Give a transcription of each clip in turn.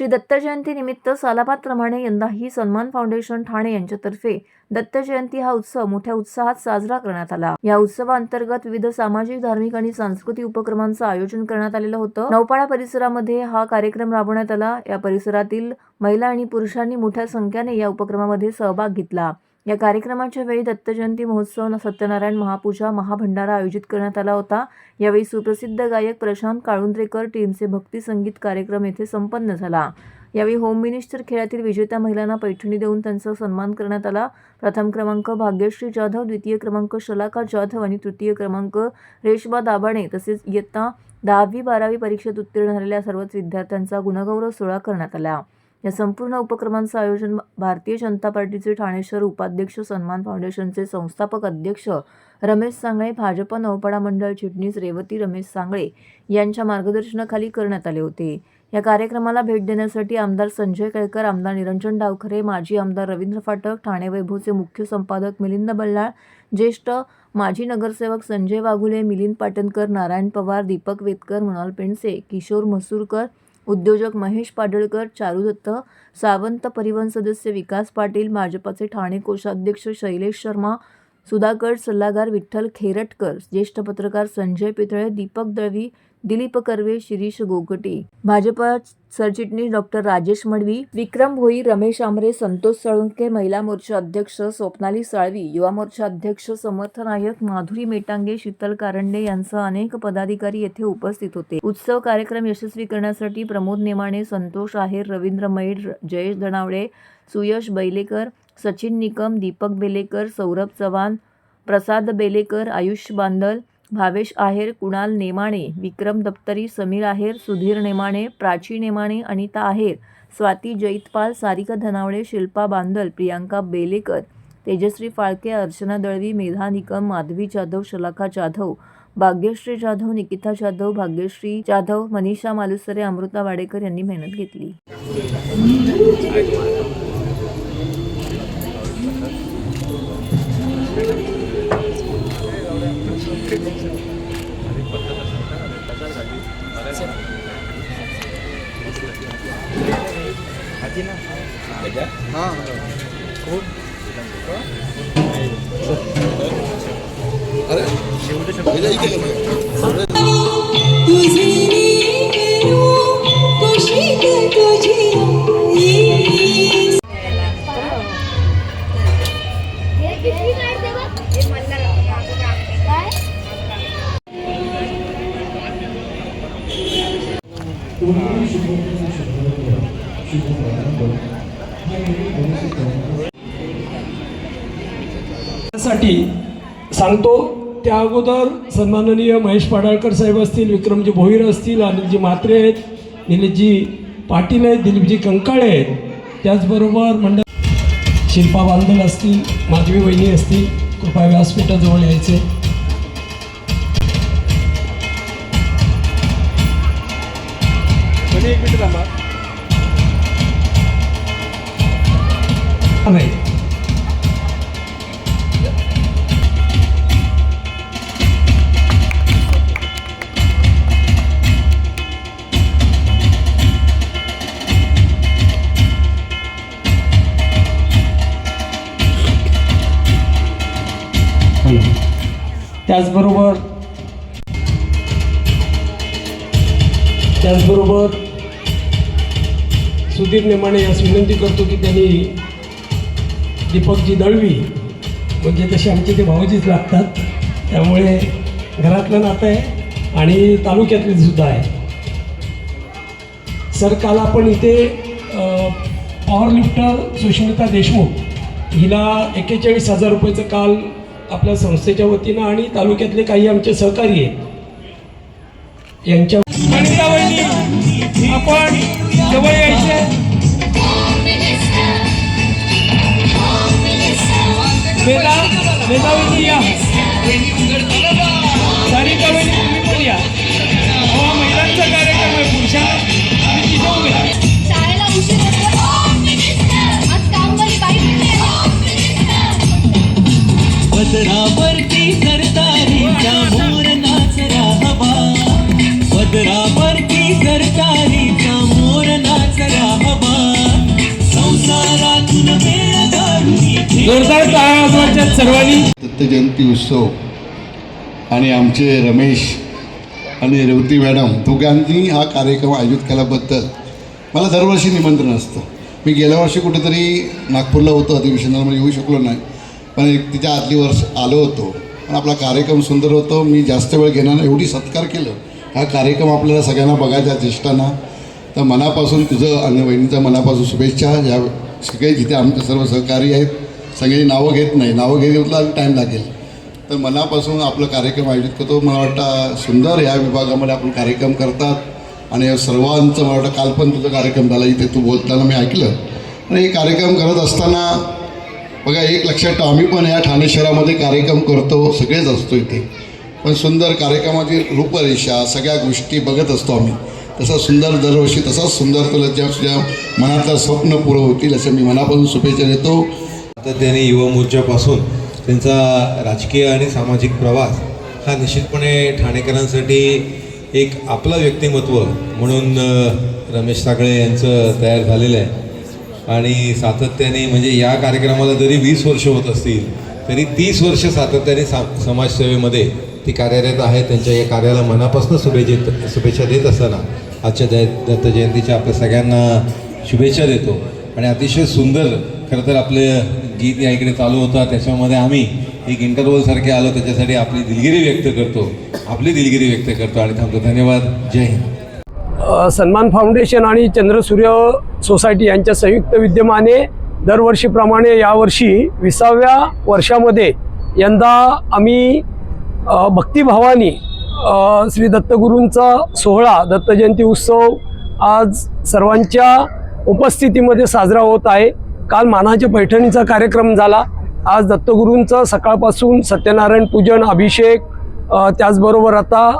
श्री दत्त जयंती निमित्त सालाबादप्रमाणे यंदाही सन्मान फाउंडेशन ठाणे यांच्यातर्फे दत्त जयंती हा उत्सव मोठ्या उत्साहात साजरा करण्यात आला. या उत्सवाअंतर्गत विविध सामाजिक धार्मिक आणि सांस्कृतिक उपक्रमांचं आयोजन करण्यात आलेलं होतं. नौपाडा परिसरामध्ये हा कार्यक्रम राबवण्यात आला. या परिसरातील महिला आणि पुरुषांनी मोठ्या संख्येने या उपक्रमामध्ये सहभाग घेतला. या कार्यक्रमाच्या वेळी दत्तजयंती महोत्सव सत्यनारायण महापूजा महाभंडारा आयोजित करण्यात आला होता. यावेळी सुप्रसिद्ध गायक प्रशांत काळुंद्रेकर टीमचे भक्ती संगीत कार्यक्रम येथे संपन्न झाला. यावेळी होम मिनिस्टर खेळातील विजेत्या महिलांना पैठणी देऊन त्यांचा सन्मान करण्यात आला. प्रथम क्रमांक भाग्यश्री जाधव द्वितीय क्रमांक शलाका जाधव आणि तृतीय क्रमांक रेशमा दाभाणे तसेच इयत्ता दहावी बारावी परीक्षेत उत्तीर्ण झालेल्या सर्वच विद्यार्थ्यांचा गुणगौरव सोहळा करण्यात आला. या संपूर्ण उपक्रमांचं आयोजन भारतीय जनता पार्टीचे ठाणे शहर उपाध्यक्ष सन्मान फाउंडेशनचे संस्थापक अध्यक्ष रमेश सांगळे भाजप नौपाडा मंडळ चिटणीस रेवती रमेश सांगळे यांच्या मार्गदर्शनाखाली करण्यात आले होते. या कार्यक्रमाला भेट देण्यासाठी आमदार संजय केळकर आमदार निरंजन डावखरे माजी आमदार रवींद्र फाटक ठाणे वैभवचे मुख्य संपादक मिलिंद बल्लाळ ज्येष्ठ माजी नगरसेवक संजय वाघुले मिलिंद पाटणकर नारायण पवार दीपक वेतकर मृणाल पेंडसे किशोर मसूरकर उद्योजक महेश पाडळकर चारू दत्त सावंत परिवहन सदस्य विकास पाटील भाजपाचे ठाणे कोषाध्यक्ष शैलेश शर्मा सुधाकर सल्लागार विठ्ठल खेरटकर ज्येष्ठ पत्रकार संजय पितळे दीपक दळवी दिलीप कर्वे शिरीष गोगटे. भाजपा सरचिटणीस डॉक्टर राजेश मडवी विक्रम भोई रमेश आमरे संतोष साळुंके महिला मोर्चा अध्यक्ष स्वप्नाली साळवी युवा मोर्चा अध्यक्ष समर्थ नायक माधुरी मेटांगे शीतल कारंडे यांसह अनेक पदाधिकारी येथे उपस्थित होते. उत्सव कार्यक्रम यशस्वी करण्यासाठी प्रमोद नेमाणे संतोष आहेर रवींद्र मैड जयेश धनावडे सुयश बैलेकर सचिन निकम दीपक बेलेकर सौरभ चव्हाण प्रसाद बेलेकर आयुष बांदल भावेश आहेर कुणाल नेमाणे विक्रम दप्तरी समीर आहेर सुधीर नेमाणे प्राची नेमाणे अनिता आहेर स्वाती जैतपाल सारिका धनावडे शिल्पा बांदल प्रियांका बेलेकर तेजश्री फाळके अर्चना दळवी मेधा निकम माधवी जाधव शलाखा जाधव भाग्यश्री जाधव निकिता जाधव भाग्यश्री जाधव मनीषा मालुसरे अमृता वाडेकर यांनी मेहनत घेतली. तुझी करू कुशीत तुझी आई साठी सांगतो त्या अगोदर सन्माननीय महेश पाडाळकर साहेब असतील विक्रमजी भोईर असतील अनिलजी म्हात्रे आहेत निलेशजी पाटील आहेत दिलीपजी कंकाळे आहेत. त्याचबरोबर मंडळ शिल्पा बांधल असतील माधवी वहिनी असतील कृपया व्यासपीठाजवळ यायचे. नाही त्याचबरोबर त्याचबरोबर सुधीर नेमाने यास विनंती करतो की त्यांनी दीपकजी दळवी. म्हणजे तसे आमचे ते भाऊजीच लागतात. त्यामुळे घरातलं नातं आहे आणि तालुक्यातले सुद्धा आहे. सर काल आपण इथे पॉवरलिफ्टर सुष्मिता देशमुख हिला एक्केचाळीस हजार रुपयाचं काल आपल्या संस्थेच्या वतीनं आणि तालुक्यातले काही आमचे सहकारी आहेत. यांच्या आपण जवळ यायचे मेधा मेधावती या. सारिका वहिनी तुम्ही पण या. हो महिलांचा कार्यक्रम आहे पुरुषांना तुम्ही तिथे उभे पदरावरती सरदारीचा मोर नाचरा हवा पदरावरती सरदारीचा मोर नाचरा जोरदार टाळ्या सर्वांनी दत्त जयंती उत्सव आणि आमचे रमेश आणि रेवती मॅडम दोघांनी हा कार्यक्रम आयोजित केल्याबद्दल मला दरवर्षी निमंत्रण असतं. मी गेल्या वर्षी कुठेतरी नागपूरला होतो अधिवेशनाला म्हणजे मला येऊ शकलो नाही. पण एक तिच्या आदली वर्ष आलो होतो. पण आपला कार्यक्रम सुंदर होतो. मी जास्त वेळ घेणार एवढी सत्कार केलं. हा कार्यक्रम आपल्याला सगळ्यांना बघायचा ज्येष्ठांना तर मनापासून तुझं आणि वहिनीच्या मनापासून शुभेच्छा. या सगळे जिथे आमचे सर्व सहकारी आहेत सगळी नावं घेत नाही. नावं घेतला टाईम लागेल. तर मनापासून आपलं कार्यक्रम आयोजित करतो. मला वाटतं सुंदर या विभागामध्ये आपण कार्यक्रम करतात. आणि या सर्वांचं मला वाटतं काल पण तुझा कार्यक्रम झाला. इथे तू बोलताना मी ऐकलं. आणि हे कार्यक्रम करत असताना बघा एक लक्षात ठेवा. आम्ही पण या ठाणे शहरामध्ये कार्यक्रम करतो. सगळेच असतो इथे. पण सुंदर कार्यक्रमाची रूपरेषा सगळ्या गोष्टी बघत असतो आम्ही. तसा सुंदर दरवर्षी तसाच सुंदर तुला ज्या तुझ्या मनातलं स्वप्न पुरं होतील असं मी मनापासून शुभेच्छा देतो. सातत्याने युवा मोर्चापासून त्यांचा राजकीय आणि सामाजिक प्रवास हा निश्चितपणे ठाणेकरांसाठी एक आपलं व्यक्तिमत्व म्हणून रमेश सागळे यांचं तयार झालेलं आहे. आणि सातत्याने म्हणजे या कार्यक्रमाला जरी वीस वर्ष होत असतील तरी तीस वर्ष सातत्याने सा समाजसेवेमध्ये ती कार्यरत आहे त्यांच्या या कार्याला मनापासून शुभेच्छा शुभेच्छा देत असताना आजच्या दत्त जयंतीच्या आपल्या सगळ्यांना शुभेच्छा देतो. आणि अतिशय सुंदर खरं तर आपलं गीत या इकडे चालू होता त्याच्यामध्ये आम्ही एक इंटरव्हलसारखे आलो. त्याच्यासाठी आपली दिलगिरी व्यक्त करतो. आपली दिलगिरी व्यक्त करतो. आणि थांबतो. धन्यवाद. जय हिंद. सन्मान फाउंडेशन आणि चंद्रसूर्य सोसायटी यांच्या संयुक्त विद्यमाने दरवर्षीप्रमाणे यावर्षी विसाव्या वर्षामध्ये यंदा आम्ही भक्तिभावानी श्री दत्तगुरूंचा सोहळा दत्तजयंती उत्सव आज सर्वांच्या उपस्थितीमध्ये साजरा होत आहे. काल मानाच्या पैठणीचा कार्यक्रम झाला. आज दत्तगुरूंचं सकाळपासून सत्यनारायण पूजन अभिषेक त्याचबरोबर आता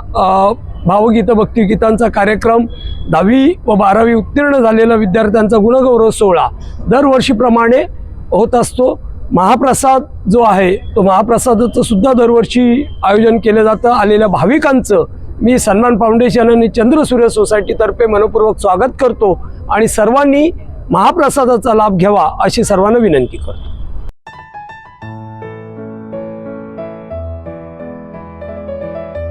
भावगीतं भक्तिगीतांचा कार्यक्रम दहावी व बारावी उत्तीर्ण झालेल्या विद्यार्थ्यांचा गुणगौरव सोहळा दरवर्षीप्रमाणे होत असतो. महाप्रसाद जो आहे तो महाप्रसादाचं सुद्धा दरवर्षी आयोजन केलं जातं. आलेल्या भाविकांचं मी सन्मान फाउंडेशन आणि चंद्रसूर्य सोसायटीतर्फे मनपूर्वक स्वागत करतो आणि सर्वांनी महाप्रसादाचा लाभ घ्यावा अशी सर्वांना विनंती करतो.